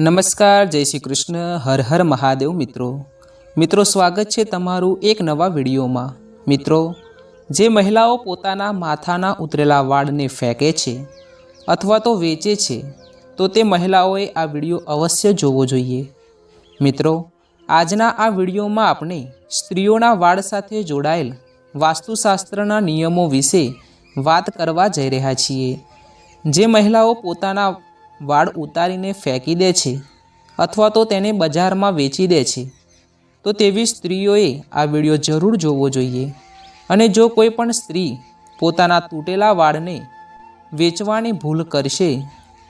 નમસ્કાર, જય શ્રી કૃષ્ણ. હર હર મહાદેવ મિત્રો. મિત્રો, સ્વાગત છે તમારું એક નવા વિડીયોમાં. મિત્રો, જે મહિલાઓ પોતાના માથાના ઉતરેલા વાળને ફેંકે છે અથવા તો વેચે છે, તો તે મહિલાઓએ આ વીડિયો અવશ્ય જોવો જોઈએ. મિત્રો, આજના આ વિડીયોમાં આપણે સ્ત્રીઓના વાળ સાથે જોડાયેલ વાસ્તુશાસ્ત્રના નિયમો વિશે વાત કરવા જઈ રહ્યા છીએ. જે મહિલાઓ પોતાના વાળ ઉતારીને ફેંકી દે છે અથવા તો તેને બજારમાં વેચી દે છે. તો તેવી સ્ત્રીઓએ આ વીડિયો જરૂર જોવો જોઈએ અને જો કોઈ પણ સ્ત્રી પોતાના તૂટેલા વાળને વેચવાની ભૂલ કરશે,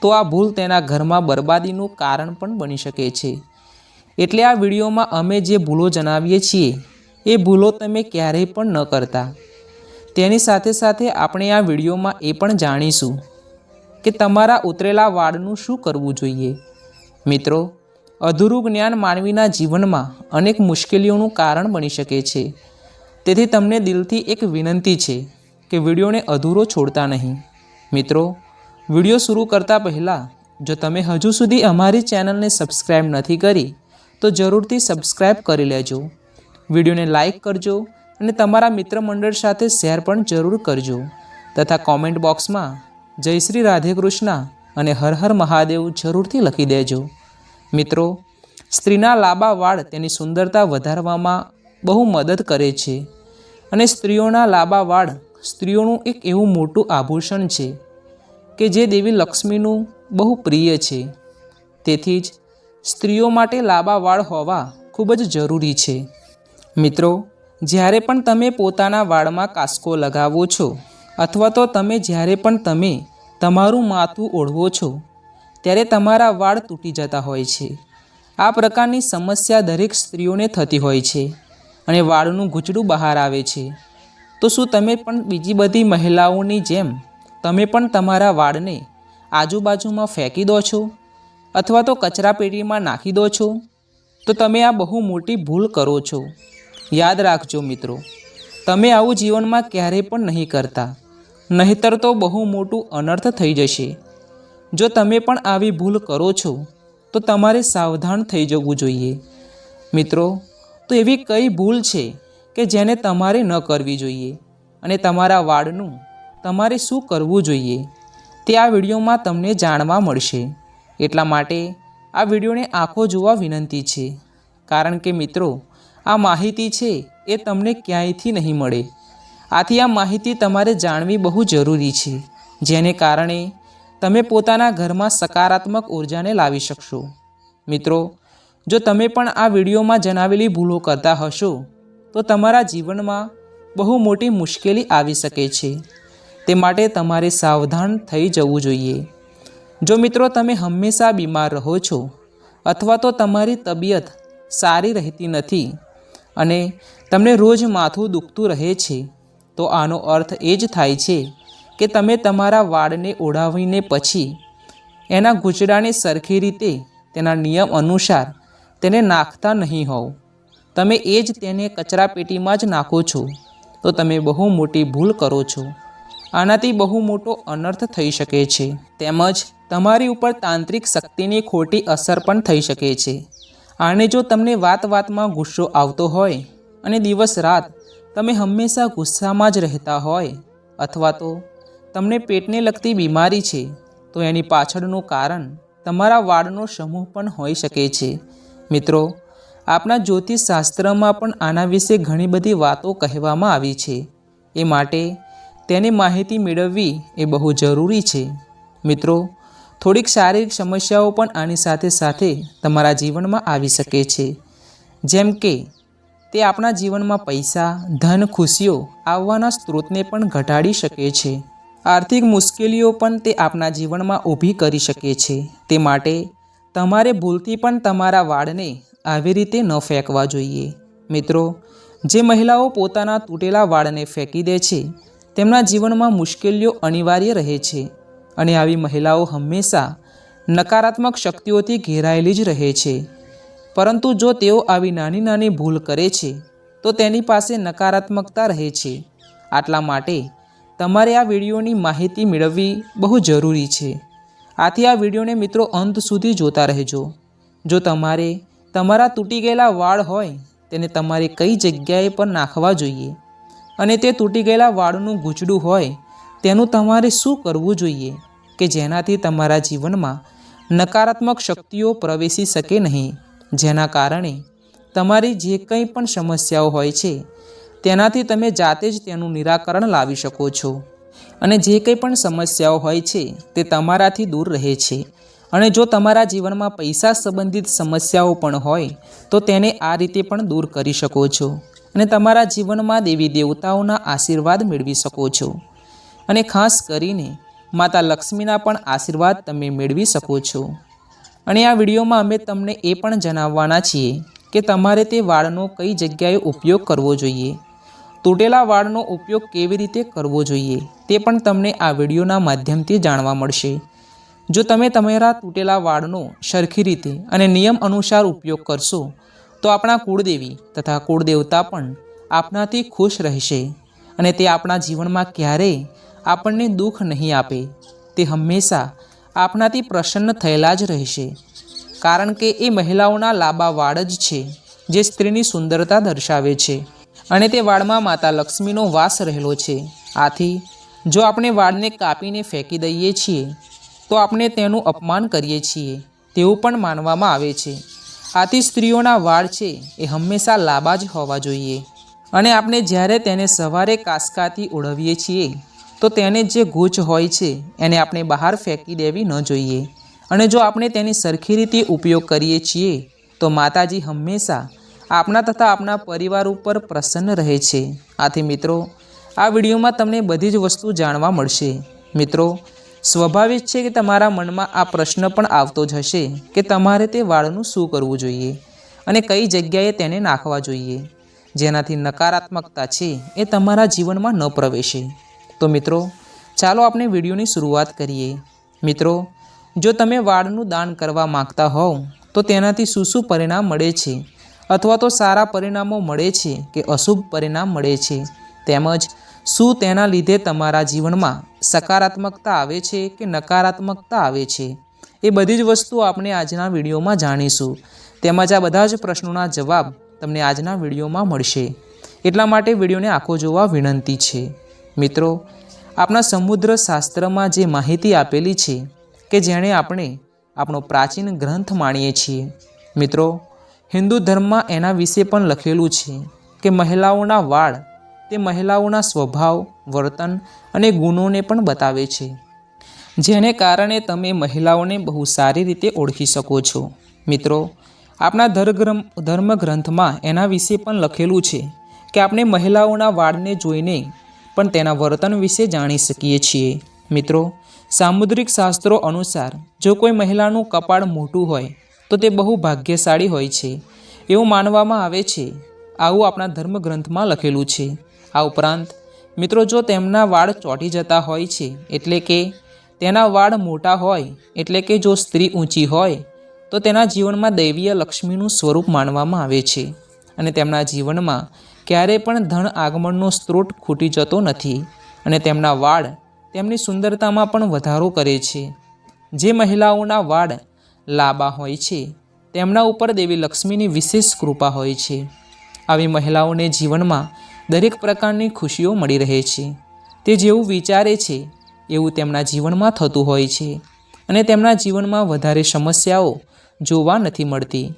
તો આ ભૂલ તેના ઘરમાં બરબાદીનું કારણ પણ બની શકે છે. એટલે આ વિડીયોમાં અમે જે ભૂલો જણાવીએ છીએ, એ ભૂલો તમે ક્યારેય પણ ન કરતા. તેની સાથે સાથે આપણે આ વિડીયોમાં એ પણ જાણીશું કે તમારા ઉતરેલા વાળનું શું કરવું જોઈએ? મિત્રો, અધૂરું જ્ઞાન માનવીના જીવનમાં અનેક મુશ્કેલીઓનું કારણ બની શકે છે. તેથી તમને દિલથી એક વિનંતી છે કે વિડીયોને અધૂરો છોડતા નહીં. મિત્રો, વીડિયો શરૂ કરતાં પહેલાં, જો તમે હજુ સુધી અમારી ચેનલને સબસ્ક્રાઈબ નથી કરી, તો જરૂરથી સબસ્ક્રાઈબ કરી લેજો. વિડીયોને લાઈક કરજો અને તમારા મિત્ર મંડળ સાથે શેર પણ જરૂર કરજો. તથા કોમેન્ટ બોક્સમાં જય શ્રી રાધે કૃષ્ણ અને હર હર મહાદેવ જરૂરથી લખી દેજો. મિત્રો, સ્ત્રીના લાંબા વાળ તેની સુંદરતા વધારવામાં બહુ મદદ કરે છે અને સ્ત્રીઓના લાંબા વાળ સ્ત્રીઓનું એક એવું મોટું આભૂષણ છે કે જે દેવી લક્ષ્મીનું બહુ પ્રિય છે. તેથી જ સ્ત્રીઓ માટે લાંબા વાળ હોવા ખૂબ જ જરૂરી છે. મિત્રો, જ્યારે પણ તમે પોતાના વાળમાં કાસ્કો લગાવો છો અથવા તો તમે જ્યારે પણ તમે તમારું માથું ઓળવો છો, ત્યારે તમારા વાળ તૂટી જતા હોય છે. આ પ્રકારની સમસ્યા દરેક સ્ત્રીઓને થતી હોય છે અને વાળનું ગૂંચડું બહાર આવે છે. તો શું તમે પણ બીજી બધી મહિલાઓની જેમ તમે પણ તમારા વાળને આજુબાજુમાં ફેંકી દો છો? અથવા તો કચરા પેટીમાં નાખી દો છો? તો તમે આ બહુ મોટી ભૂલ કરો છો. યાદ રાખજો મિત્રો, તમે આવું જીવનમાં ક્યારેય પણ નહીં કરતા. નહીતર તો બહુ મોટું અનર્થ થઈ જશે. જો તમે પણ આવી ભૂલ કરો છો, તો તમારે સાવધાન થઈ જવું જોઈએ. મિત્રો, તો એવી કઈ ભૂલ છે કે જેને તમારે ન કરવી જોઈએ? અને તમારા વાળનું તમારે શું કરવું જોઈએ? તે આ વિડીયોમાં તમને જાણવા મળશે. એટલા માટે આ વિડીયોને આંખો જોવા વિનંતી છે. કારણ કે મિત્રો, આ માહિતી છે એ તમને ક્યાંયથી નહીં મળે. આથી આ માહિતી તમારે જાણવી બહુ જરૂરી છે, જેને કારણે તમે પોતાના ઘરમાં સકારાત્મક ઉર્જાને લાવી શકશો. મિત્રો, જો તમે પણ આ વિડીયોમાં જણાવેલી ભૂલો કરતા હશો, તો તમારા જીવનમાં બહુ મોટી મુશ્કેલી આવી શકે છે. તે માટે તમારે સાવધાન થઈ જવું જોઈએ. જો મિત્રો, તમે હંમેશા બીમાર રહો છો, અથવા તો તમારી તબિયત સારી રહેતી નથી, અને તમને રોજ માથું દુખતું રહે છે તો આનો અર્થ એ જ થાય છે કે તમે તમારા વાળને ઓઢાવીને પછી એના ગૂંચડાને સરખી રીતે તેના નિયમ અનુસાર તેને નાખતા નહીં હોવ. તમે એ જ તેને કચરાપેટીમાં જ નાખો છો. તો તમે બહુ મોટી ભૂલ કરો છો. આનાથી બહુ મોટો અનર્થ થઈ શકે છે. તેમજ તમારી ઉપર તાંત્રિક શક્તિની ખોટી અસર પણ થઈ શકે છે. આને જો તમને વાત વાતમાં ગુસ્સો આવતો હોય અને દિવસ રાત તમે હંમેશા ગુસ્સામાં જ રહેતા હોય અથવા તો તમને પેટને લગતી બીમારી છે, તો એની પાછળનું કારણ તમારા વાળનો સમૂહ પણ હોઈ શકે છે. મિત્રો, આપણા જ્યોતિષ શાસ્ત્રમાં પણ આના વિશે ઘણી બધી વાતો કહેવામાં આવી છે. એ માટે તેની માહિતી મેળવવી એ બહુ જરૂરી છે. મિત્રો, થોડીક શારીરિક સમસ્યાઓ પણ આની સાથે સાથે તમારા જીવનમાં આવી શકે છે. જેમ કે તે આપણા જીવનમાં પૈસા, ધન, ખુશીઓ આવવાના સ્ત્રોતને પણ ઘટાડી શકે છે. આર્થિક મુશ્કેલીઓ પણ તે આપણા જીવનમાં ઊભી કરી શકે છે. તે માટે તમારે ભૂલથી પણ તમારા વાળને આવી રીતે ન ફેંકવા જોઈએ. મિત્રો, જે મહિલાઓ પોતાના તૂટેલા વાળને ફેંકી દે છે, તેમના જીવનમાં મુશ્કેલીઓ અનિવાર્ય રહે છે અને આવી મહિલાઓ હંમેશા નકારાત્મક શક્તિઓથી ઘેરાયેલી જ રહે છે. પરંતુ જો તેઓ આવી નાની નાની ભૂલ કરે છે, તો તેની પાસે નકારાત્મકતા રહે છે. આટલા માટે તમારે આ વિડીયોની માહિતી મેળવવી બહુ જરૂરી છે. આથી આ વિડીયોને મિત્રો અંત સુધી જોતા રહેજો. જો તમારે તમારા તૂટી ગયેલા વાળ હોય, તેને તમારે કઈ જગ્યાએ પર નાખવા જોઈએ. અને તે તૂટી ગયેલા વાળનું ગૂંચડું હોય, તેનું તમારે શું કરવું જોઈએ? કે જેનાથી તમારા જીવનમાં નકારાત્મક શક્તિઓ પ્રવેશી શકે નહીં? જેના કારણે તમારી જે કંઈ પણ સમસ્યાઓ હોય છે, તેનાથી તમે જાતે જ તેનું નિરાકરણ લાવી શકો છો. અને જે કંઈ પણ સમસ્યાઓ હોય છે, તે તમારાથી દૂર રહે છે. અને જો તમારા જીવનમાં પૈસા સંબંધિત સમસ્યાઓ પણ હોય, તો તેને આ રીતે પણ દૂર કરી શકો છો. અને તમારા જીવનમાં દેવી દેવતાઓના આશીર્વાદ મેળવી શકો છો. અને ખાસ કરીને માતા લક્ષ્મીના પણ આશીર્વાદ તમે મેળવી શકો છો. અને આ વિડીયોમાં અમે તમને એ પણ જણાવવાના છીએ કે તમારે તે વાળનો કઈ જગ્યાએ ઉપયોગ કરવો જોઈએ. તૂટેલા વાળનો ઉપયોગ કેવી રીતે કરવો જોઈએ તે પણ તમને આ વિડીયોના માધ્યમથી જાણવા મળશે. જો તમે તમારા તૂટેલા વાળનો સરખી રીતે અને નિયમ અનુસાર ઉપયોગ કરશો, તો આપણા કુળદેવી તથા કુળદેવતા પણ આપણાથી ખુશ રહેશે અને તે આપણા જીવનમાં ક્યારેય આપણને દુઃખ નહીં આપે. તે હંમેશા આપણાથી પ્રસન્ન થયેલા જ રહેશે. કારણ કે એ મહિલાઓના લાંબા વાળ જ છે, જે સ્ત્રીની સુંદરતા દર્શાવે છે અને તે વાળમાં માતા લક્ષ્મીનો વાસ રહેલો છે. આથી, જો આપણે વાળને કાપીને ફેંકી દઈએ છીએ, તો આપણે તેનું અપમાન કરીએ છીએ, તેવું પણ માનવામાં આવે છે. આથી સ્ત્રીઓના વાળ છે, એ હંમેશા લાંબા જ હોવા જોઈએ. અને આપણે જ્યારે તેને સવારે કાસકાથી ઓળવીએ છીએ તો તેને જે ગૂંચ હોય છે, એને આપણે બહાર ફેંકી દેવી ન જોઈએ. અને જો આપણે તેની સરખી રીતે ઉપયોગ કરીએ છીએ, તો માતાજી હંમેશા આપણા તથા આપણા પરિવાર ઉપર પ્રસન્ન રહે છે. આથી મિત્રો, આ વિડીયોમાં તમને બધી જ વસ્તુ જાણવા મળશે. મિત્રો, સ્વાભાવિક છે કે તમારા મનમાં આ પ્રશ્ન પણ આવતો જ હશે કે તમારે તે વાળનું શું કરવું જોઈએ અને કઈ જગ્યાએ તેને નાખવા જોઈએ. જેનાથી નકારાત્મકતા છે એ તમારા જીવનમાં ન પ્રવેશે. તો મિત્રો, ચાલો આપણે વિડીયોની શરૂઆત કરીએ. મિત્રો, જો તમે વાળનું દાન કરવા માંગતા હોવ, તો તેનાથી શું શું પરિણામ મળે છે? અથવા તો સારા પરિણામો મળે છે કે અશુભ પરિણામ મળે છે? તેમજ, શું તેના લીધે તમારા જીવનમાં સકારાત્મકતા આવે છે કે નકારાત્મકતા આવે છે? એ બધી જ વસ્તુ આપણે આજના વિડીયોમાં જાણીશું. તેમજ આ બધા જ પ્રશ્નોના જવાબ તમને આજના વિડીયોમાં મળશે. એટલા માટે વિડીયોને આખો જોવા વિનંતી છે. મિત્રો, આપણા સમુદ્ર શાસ્ત્રમાં જે માહિતી આપેલી છે કે જેણે આપણે આપણો પ્રાચીન ગ્રંથ માણીએ છીએ. મિત્રો, હિન્દુ ધર્મમાં એના વિશે પણ લખેલું છે કે મહિલાઓના વાળ તે મહિલાઓના સ્વભાવ, વર્તન અને ગુણોને પણ બતાવે છે, જેને કારણે તમે મહિલાઓને બહુ સારી રીતે ઓળખી શકો છો. મિત્રો, આપણા ધર્મ ધર્મગ્રંથમાં એના વિશે પણ લખેલું છે કે આપણે મહિલાઓના વાળને જોઈને પણ તેના વર્તન વિશે જાણી શકીએ છીએ. મિત્રો, સામુદ્રિક શાસ્ત્રો અનુસાર જો કોઈ મહિલાનું કપાળ મોટું હોય, તો તે બહુ ભાગ્યશાળી હોય છે. એવું માનવામાં આવે છે. આવું આપણા ધર્મગ્રંથમાં લખેલું છે. આ ઉપરાંત, મિત્રો, જો તેમના વાળ ચોંટી જતા હોય છે, એટલે કે તેના વાળ મોટા હોય, એટલે કે જો સ્ત્રી ઊંચી હોય, તો તેના જીવનમાં દૈવીય લક્ષ્મીનું સ્વરૂપ માનવામાં આવે છે. અને તેમના જીવનમાં ક્યારેય પણ ધન આગમનનો સ્ત્રોત ખૂટી જતો નથી અને તેમના વાળ તેમની સુંદરતામાં પણ વધારો કરે છે. જે મહિલાઓના વાળ લાંબા હોય છે, તેમના ઉપર દેવી લક્ષ્મીની વિશેષ કૃપા હોય છે. આવી મહિલાઓને જીવનમાં દરેક પ્રકારની ખુશીઓ મળી રહે છે. તે જેવું વિચારે છે, એવું તેમના જીવનમાં થતું હોય છે અને તેમના જીવનમાં વધારે સમસ્યાઓ જોવા નથી મળતી.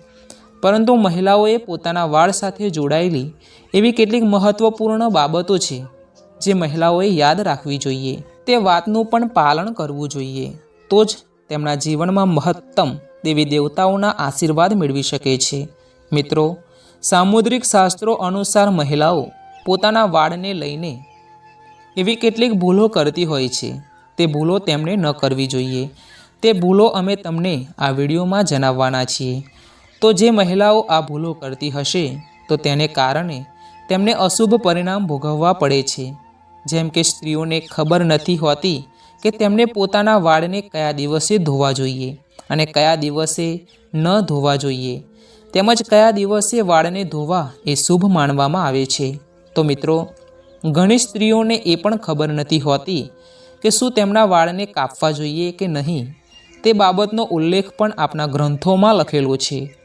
પરંતુ મહિલાઓએ પોતાના વાળ સાથે જોડાયેલી એવી કેટલીક મહત્ત્વપૂર્ણ બાબતો છે, જે મહિલાઓએ યાદ રાખવી જોઈએ. તે વાતનું પણ પાલન કરવું જોઈએ. તો જ તેમના જીવનમાં મહત્તમ દેવી દેવતાઓના આશીર્વાદ મેળવી શકે છે. મિત્રો, સામુદ્રિક શાસ્ત્રો અનુસાર મહિલાઓ પોતાના વાળને લઈને એવી કેટલીક ભૂલો કરતી હોય છે. તે ભૂલો તેમણે ન કરવી જોઈએ. તે ભૂલો અમે તમને આ વિડીયોમાં જણાવવાના છીએ. તો જે મહિલાઓ આ ભૂલો કરતી હશે, તો તેને કારણે તેમને અશુભ પરિણામ ભોગવવા પડે છે. જેમ કે સ્ત્રીઓને ખબર નથી હોતી કે તેમને પોતાના વાળને કયા દિવસે ધોવા જોઈએ અને કયા દિવસે ન ધોવા જોઈએ. તેમજ કયા દિવસે વાળને ધોવા એ શુભ માનવામાં આવે છે. તો મિત્રો, ઘણી સ્ત્રીઓને એ પણ ખબર નથી હોતી કે શું તેમના વાળને કાપવા જોઈએ કે નહીં. તે બાબતનો ઉલ્લેખ પણ આપણા ગ્રંથોમાં લખેલો છે.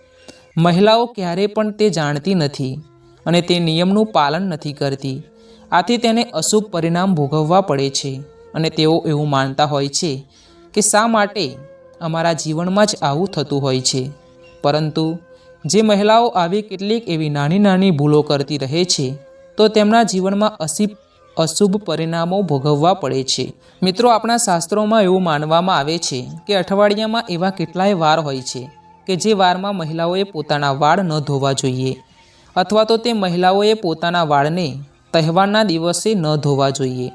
મહિલાઓ ક્યારેય પણ તે જાણતી નથી અને તે નિયમનું પાલન નથી કરતી. આથી તેને અશુભ પરિણામ ભોગવવા પડે છે અને તેઓ એવું માનતા હોય છે કે શા માટે અમારા જીવનમાં જ આવું થતું હોય છે. પરંતુ જે મહિલાઓ આવી કેટલીક એવી નાની નાની ભૂલો કરતી રહે છે, તો તેમના જીવનમાં અસીબ અશુભ પરિણામો ભોગવવા પડે છે. મિત્રો, આપણા શાસ્ત્રોમાં એવું માનવામાં આવે છે કે અઠવાડિયામાં એવા કેટલાય વાર હોય છે કે જે વારમાં મહિલાઓએ પોતાના વાળ ન ધોવા જોઈએ અથવા તો તે મહિલાઓએ પોતાના વાળને તહેવારના દિવસે ન ધોવા જોઈએ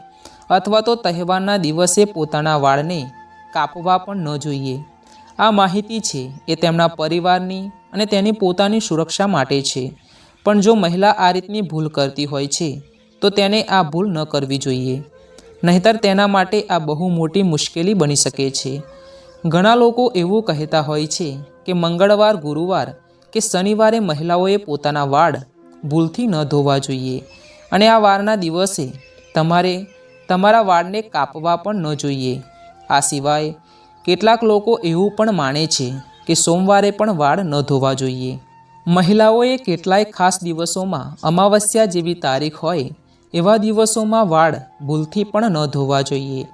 અથવા તો તહેવારના દિવસે પોતાના વાળને કાપવા પણ ન જોઈએ. આ માહિતી છે એ તેમના પરિવારની અને તેની પોતાની સુરક્ષા માટે છે. પણ જો મહિલા આ રીતની ભૂલ કરતી હોય છે, તો તેને આ ભૂલ ન કરવી જોઈએ. નહીતર તેના માટે આ બહુ મોટી મુશ્કેલી બની શકે છે. ઘણા લોકો એવું કહેતા હોય છે કે મંગળવાર, ગુરુવાર કે શનિવારે મહિલાઓએ પોતાના વાળ ભૂલથી ન ધોવા જોઈએ અને આ વારના દિવસે તમારે તમારા વાળને કાપવા પણ ન જોઈએ. આ સિવાય કેટલાક લોકો એવું પણ માને છે કે સોમવારે પણ વાળ ન ધોવા જોઈએ. મહિલાઓએ કેટલાય ખાસ દિવસોમાં અમાવસ્યા જેવી તારીખ હોય એવા દિવસોમાં વાળ ભૂલથી પણ ન ધોવા જોઈએ.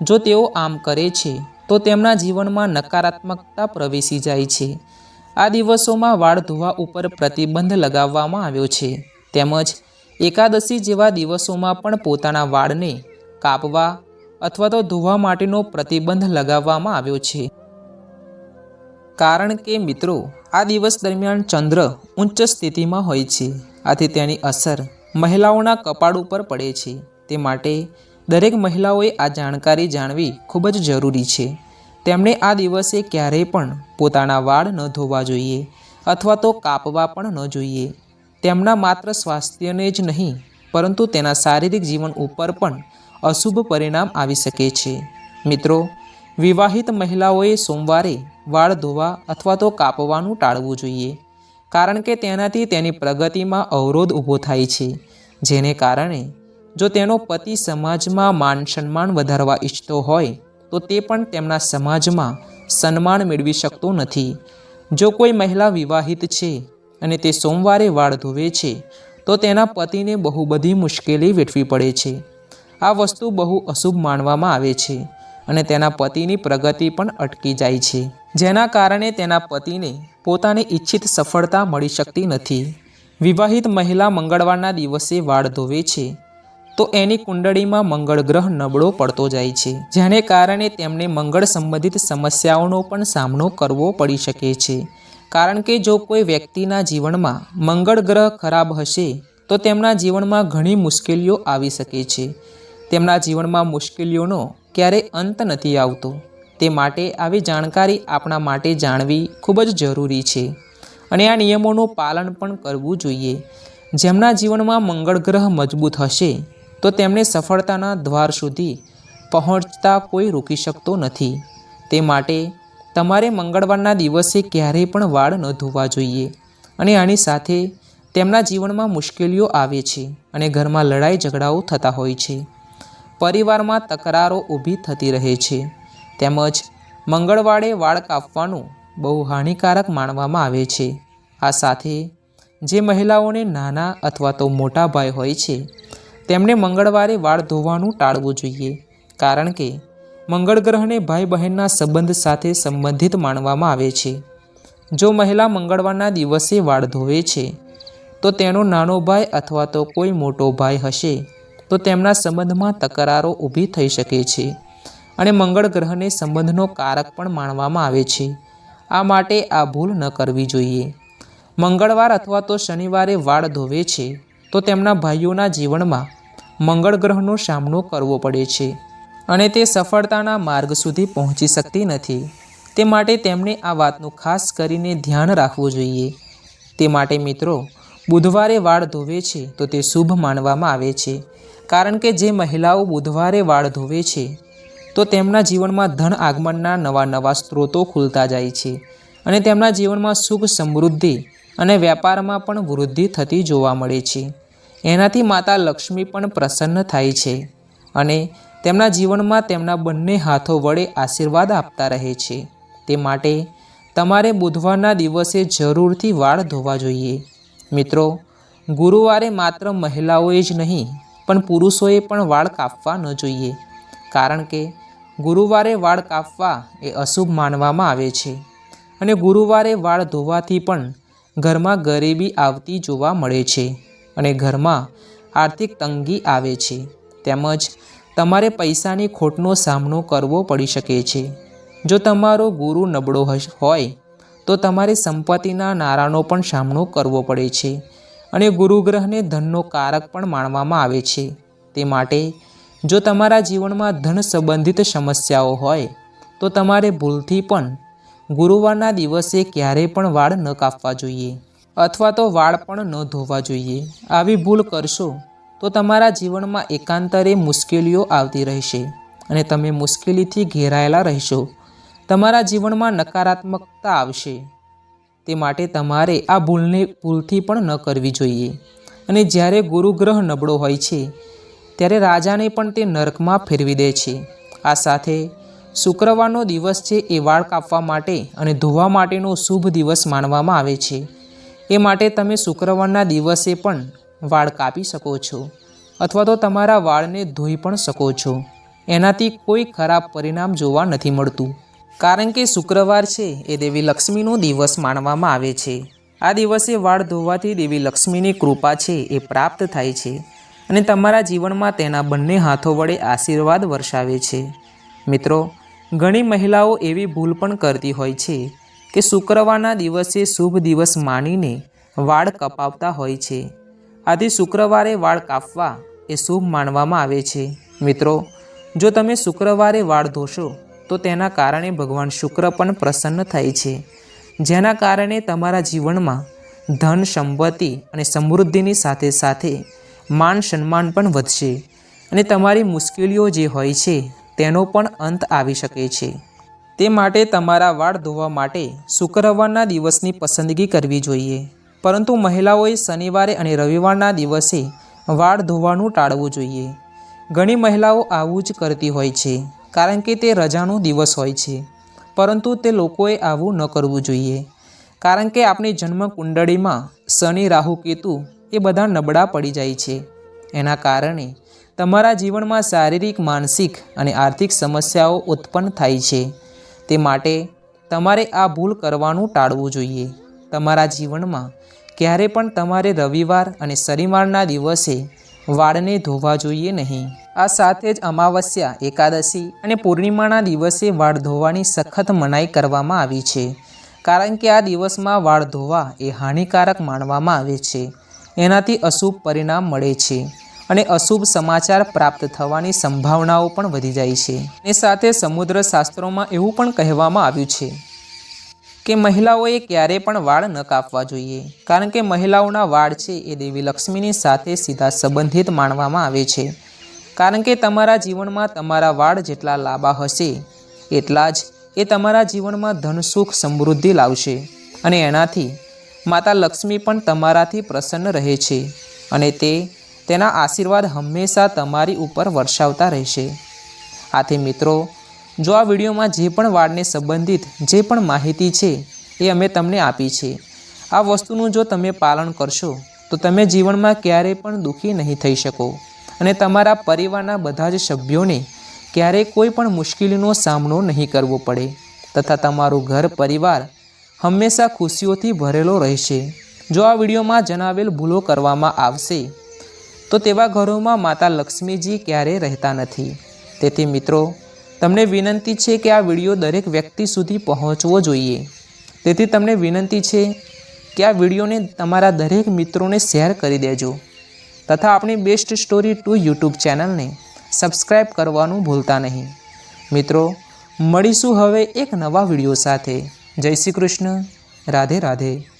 જો તેઓ આમ કરે છે તો તેમના જીવનમાં નકારાત્મકતા પ્રવેશી જાય છે. આ દિવસોમાં વાળ ધોવા ઉપર પ્રતિબંધ લગાવવામાં આવ્યો છે. તેમજ એકાદશી જેવા દિવસોમાં પણ પોતાના વાળને કાપવા અથવા તો ધોવા માટેનો પ્રતિબંધ લગાવવામાં આવ્યો છે. કારણ કે મિત્રો, આ દિવસ દરમિયાન ચંદ્ર ઉચ્ચ સ્થિતિમાં હોય છે. આથી તેની અસર મહિલાઓના કપાળ ઉપર પડે છે. તે માટે દરેક મહિલાઓએ આ જાણકારી જાણવી ખૂબ જ જરૂરી છે. તેમણે આ દિવસે ક્યારેય પણ પોતાના વાળ ન ધોવા જોઈએ અથવા તો કાપવા પણ ન જોઈએ. તેમના માત્ર સ્વાસ્થ્યને જ નહીં, પરંતુ તેના શારીરિક જીવન ઉપર પણ અશુભ પરિણામ આવી શકે છે. મિત્રો, વિવાહિત મહિલાઓએ સોમવારે વાળ ધોવા અથવા તો કાપવાનું ટાળવું જોઈએ, કારણ કે તેનાથી તેની પ્રગતિમાં અવરોધ ઊભો થાય છે, જેને કારણે જો તેનો પતિ સમાજમાં માન સન્માન વધારવા ઈચ્છતો હોય, તો તે પણ તેમના સમાજમાં સન્માન મેળવી શકતો નથી. જો કોઈ મહિલા વિવાહિત છે અને તે સોમવારે વાળ ધોવે છે, તો તેના પતિને બહુ બધી મુશ્કેલી વેઠવી પડે છે. આ વસ્તુ બહુ અશુભ માનવામાં આવે છે અને તેના પતિની પ્રગતિ પણ અટકી જાય છે. જેના કારણે તેના પતિને પોતાની ઈચ્છિત સફળતા મળી શકતી નથી. વિવાહિત મહિલા મંગળવારના દિવસે વાળ ધોવે છે તો એની કુંડળીમાં મંગળ ગ્રહ નબળો પડતો જાય છે, જેને કારણે તેમને મંગળ સંબંધિત સમસ્યાઓનો પણ સામનો કરવો પડી શકે છે. કારણ કે જો કોઈ વ્યક્તિના જીવનમાં મંગળ ગ્રહ ખરાબ હશે, તો તેમના જીવનમાં ઘણી મુશ્કેલીઓ આવી શકે છે. તેમના જીવનમાં મુશ્કેલીઓનો ક્યારેય અંત નથી આવતો. તે માટે આવી જાણકારી આપણા માટે જાણવી ખૂબ જ જરૂરી છે. અને આ નિયમોનું પાલન પણ કરવું જોઈએ. જેમના જીવનમાં મંગળ ગ્રહ મજબૂત હશે તો તેમને સફળતાના દ્વાર સુધી પહોંચતા કોઈ રોકી શકતો નથી. તે માટે તમારે મંગળવારના દિવસે ક્યારેય પણ વાળ ન ધોવા જોઈએ અને આની સાથે તેમના જીવનમાં મુશ્કેલીઓ આવે છે અને ઘરમાં લડાઈ ઝઘડાઓ થતા હોય છે. પરિવારમાં તકરારો ઊભી થતી રહે છે. તેમજ મંગળવારે વાળ કાપવાનું બહુ હાનિકારક માનવામાં આવે છે. આ સાથે જે મહિલાઓને નાના અથવા તો મોટા ભાઈ હોય છે તેમણે મંગળવારે વાળ ધોવાનું ટાળવું જોઈએ. કારણ કે, મંગળ ગ્રહને ભાઈ બહેનના સંબંધ સાથે સંબંધિત માનવામાં આવે છે. જો મહિલા મંગળવારના દિવસે વાળ ધોવે છે, તો તેનો નાનો ભાઈ અથવા તો કોઈ મોટો ભાઈ હશે, તો તેમના સંબંધમાં તકરારો ઊભી થઈ શકે છે અને મંગળ ગ્રહને સંબંધનો કારક પણ માનવામાં આવે છે. આ માટે આ ભૂલ ન કરવી જોઈએ. મંગળવાર અથવા તો શનિવારે વાળ ધોવે છે, તો તેમના ભાઈઓના જીવનમાં મંગળ ગ્રહનો સામનો કરવો પડે છે અને તે સફળતાના માર્ગ સુધી પહોંચી શકતી નથી. તે માટે તેમણે આ વાતનું ખાસ કરીને ધ્યાન રાખવું જોઈએ. તે માટે મિત્રો, બુધવારે વાળ ધોવે છે તો તે શુભ માનવામાં આવે છે. કારણ કે જે મહિલાઓ બુધવારે વાળ ધોવે છે, તો તેમના જીવનમાં ધન આગમનના નવા નવા સ્ત્રોતો ખુલતા જાય છે અને તેમના જીવનમાં સુખ સમૃદ્ધિ અને વેપારમાં પણ વૃદ્ધિ થતી જોવા મળે છે. એનાથી માતા લક્ષ્મી પણ પ્રસન્ન થાય છે અને તેમના જીવનમાં તેમના બંને હાથો વડે આશીર્વાદ આપતા રહે છે. તે માટે તમારે બુધવારના દિવસે જરૂરથી વાળ ધોવા જોઈએ. મિત્રો, ગુરુવારે માત્ર મહિલાઓએ જ નહીં, પણ પુરુષોએ પણ વાળ કાપવા ન જોઈએ, કારણ કે ગુરુવારે વાળ કાપવા એ અશુભ માનવામાં આવે છે અને ગુરુવારે વાળ ધોવાથી પણ ઘરમાં ગરીબી આવતી જોવા મળે છે. અને ઘરમાં આર્થિક તંગી આવે છે. તેમજ તમારે પૈસાની ખોટનો સામનો કરવો પડી શકે છે. જો તમારો ગુરુ નબળો હોય, તો તમારે સંપત્તિના નારાનો પણ સામનો કરવો પડે છે અને ગુરુગ્રહને ધનનો કારક પણ માનવામાં આવે છે. તે માટે, જો તમારા જીવનમાં ધન સંબંધિત સમસ્યાઓ હોય, તો તમારે ભૂલથી પણ ગુરુવારના દિવસે ક્યારેય પણ વાળ ન કાપવા જોઈએ. અથવા તો વાળ પણ ન ધોવા જોઈએ. આવી ભૂલ કરશો, તો તમારા જીવનમાં એકાંતરે મુશ્કેલીઓ આવતી રહેશે અને તમે મુશ્કેલીથી ઘેરાયેલા રહેશો. તમારા જીવનમાં નકારાત્મકતા આવશે. તે માટે તમારે આ ભૂલને ભૂલથી પણ ન કરવી જોઈએ. અને જ્યારે ગુરુગ્રહ નબળો હોય છે, ત્યારે રાજાને પણ તે નરકમાં ફેરવી દે છે. આ સાથે શુક્રવારનો દિવસ છે એ વાળ કાપવા માટે અને ધોવા માટેનો શુભ દિવસ માનવામાં આવે છે. એ માટે તમે શુક્રવારના દિવસે પણ વાળ કાપી શકો છો અથવા તો તમારા વાળને ધોઈ પણ શકો છો. એનાથી કોઈ ખરાબ પરિણામ જોવા નથી મળતું. કારણ કે શુક્રવાર છે એ દેવી લક્ષ્મીનો દિવસ માનવામાં આવે છે. આ દિવસે વાળ ધોવાથી દેવી લક્ષ્મીની કૃપા છે એ પ્રાપ્ત થાય છે અને તમારા જીવનમાં તેના બંને હાથો વડે આશીર્વાદ વર્ષાવે છે. મિત્રો, ઘણી મહિલાઓ એવી ભૂલ પણ કરતી હોય છે કે શુક્રવારના દિવસે શુભ દિવસ માનીને વાળ કપાવતા હોય છે. આથી શુક્રવારે વાળ કાપવા એ શુભ માનવામાં આવે છે. મિત્રો, જો તમે શુક્રવારે વાળ ધોશો, તો તેના કારણે ભગવાન શુક્ર પણ પ્રસન્ન થાય છે. જેના કારણે તમારા જીવનમાં ધન, સંપત્તિ અને સમૃદ્ધિની સાથે સાથે માન, સન્માન પણ વધશે અને તમારી મુશ્કેલીઓ જે હોય છે, તેનો પણ અંત આવી શકે છે. તે માટે તમારા વાળ ધોવા માટે શુક્રવારના દિવસની પસંદગી કરવી જોઈએ. પરંતુ મહિલાઓએ શનિવારે અને રવિવારના દિવસે વાળ ધોવાનું ટાળવું જોઈએ. ઘણી મહિલાઓ આવું જ કરતી હોય છે, કારણ કે તે રજાનો દિવસ હોય છે. પરંતુ તે લોકોએ આવું ન કરવું જોઈએ, કારણ કે આપણી જન્મ કુંડળીમાં શનિ, રાહુ, કેતુ એ બધા નબળા પડી જાય છે. એના કારણે તમારા જીવનમાં શારીરિક, માનસિક અને આર્થિક સમસ્યાઓ ઉત્પન્ન થાય છે. તે માટે તમારે આ ભૂલ કરવાનું ટાળવું જોઈએ. તમારા જીવનમાં ક્યારે પણ તમારે રવિવાર અને શનિવારના દિવસે વાળને ધોવા જોઈએ નહીં. આ સાથે જ અમાવસ્યા, એકાદશી અને પૂર્ણિમાના દિવસે વાળ ધોવાની સખત મનાઈ કરવામાં આવી છે, કારણ કે આ દિવસમાં વાળ ધોવા એ હાનિકારક માનવામાં આવે છે. એનાથી અશુભ પરિણામ મળે છે. અને અશુભ સમાચાર પ્રાપ્ત થવાની સંભાવનાઓ પણ વધી જાય છે. એ સાથે સમુદ્ર શાસ્ત્રોમાં એવું પણ કહેવામાં આવ્યું છે કે મહિલાઓએ ક્યારેય પણ વાળ ન કાપવા જોઈએ, કારણ કે મહિલાઓના વાળ છે એ દેવી લક્ષ્મીની સાથે સીધા સંબંધિત માનવામાં આવે છે. કારણ કે તમારા જીવનમાં તમારા વાળ જેટલા લાંબા હશે, એટલા જ એ તમારા જીવનમાં ધન, સુખ, સમૃદ્ધિ લાવશે. અને એનાથી માતા લક્ષ્મી પણ તમારાથી પ્રસન્ન રહે છે અને તે તેના આશીર્વાદ હંમેશા તમારી ઉપર વર્ષાવતા રહેશે. આથી મિત્રો, જો આ વિડીયોમાં જે પણ વાળને સંબંધિત જે પણ માહિતી છે, એ અમે તમને આપી છે. આ વસ્તુનું જો તમે પાલન કરશો, તો તમે જીવનમાં ક્યારેય પણ દુઃખી નહીં થઈ શકો. અને તમારા પરિવારના બધા જ સભ્યોને ક્યારેય કોઈ પણ મુશ્કેલીનો સામનો નહીં કરવો પડે. તથા તમારું ઘર પરિવાર હંમેશા ખુશીઓથી ભરેલો રહેશે. જો આ વિડીયોમાં જણાવેલ ભૂલો કરવામાં આવશે તો તેવા ઘરોમાં માતા લક્ષ્મીજી ક્યારેય રહેતા નથી. તેથી મિત્રો, તમને વિનંતી છે કે આ વીડિયો દરેક વ્યક્તિ સુધી પહોંચવો જોઈએ. તેથી તમને વિનંતી છે કે આ વિડીયોને તમારા દરેક મિત્રોને શેર કરી દેજો. તથા આપણી બેસ્ટ સ્ટોરી ટુ યુટ્યુબ ચેનલને સબસ્ક્રાઈબ કરવાનું ભૂલતા નહીં. મિત્રો, મળીશું હવે એક નવા વીડિયો સાથે. જય શ્રી કૃષ્ણ. રાધે રાધે.